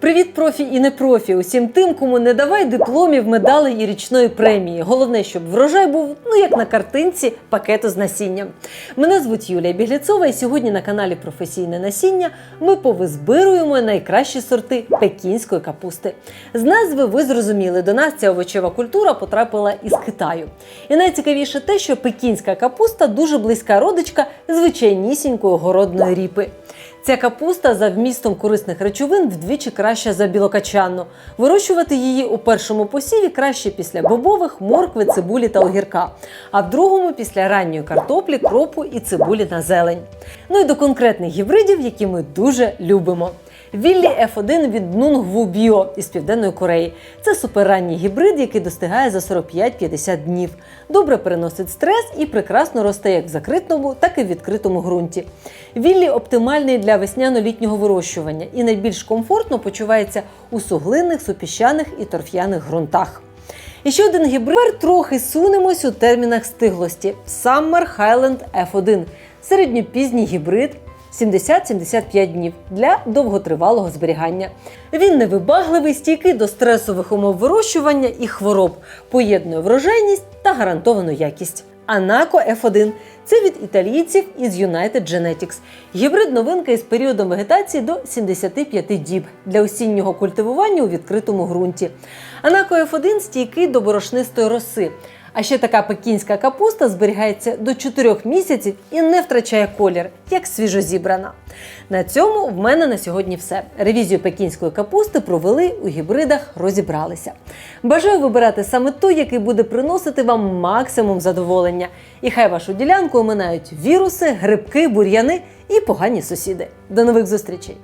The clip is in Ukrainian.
Привіт, профі і не профі! Усім тим, кому не давай дипломів, медалей і річної премії. Головне, щоб врожай був, ну як на картинці, пакету з насінням. Мене звуть Юлія Бігліцова, і сьогодні на каналі Професійне насіння ми повизбируємо найкращі сорти пекінської капусти. З назви ви зрозуміли, до нас ця овочева культура потрапила із Китаю. І найцікавіше те, що пекінська капуста дуже близька родичка звичайнісінької городної ріпи. Ця капуста за вмістом корисних речовин вдвічі краща за білокачанну. Вирощувати її у першому посіві краще після бобових, моркви, цибулі та огірка, а в другому після ранньої картоплі, кропу і цибулі на зелень. Ну і до конкретних гібридів, які ми дуже любимо. Віллі F1 від Нунгву Біо із Південної Кореї. Це суперранній гібрид, який достигає за 45-50 днів. Добре переносить стрес і прекрасно росте як в закритому, так і в відкритому ґрунті. Віллі оптимальний для весняно-літнього вирощування і найбільш комфортно почувається у суглинних, супіщаних і торф'яних ґрунтах. І ще один гібрид. Тепер трохи сунемось у термінах стиглості. Summer Highland F1 середньопізній гібрид 70-75 днів для довготривалого зберігання. Він невибагливий, стійкий до стресових умов вирощування і хвороб, поєднує врожайність та гарантовану якість. Анако F1 це від італійців із United Genetics. Гібрид новинка із періодом вегетації до 75 діб для осіннього культивування у відкритому ґрунті. Анако F1 стійкий до борошнистої роси. А ще така пекінська капуста зберігається до 4 місяців і не втрачає колір, як свіжозібрана. На цьому в мене на сьогодні все. Ревізію пекінської капусти провели у гібридах, розібралися. Бажаю вибирати саме той, який буде приносити вам максимум задоволення. І хай вашу ділянку оминають віруси, грибки, бур'яни і погані сусіди. До нових зустрічей!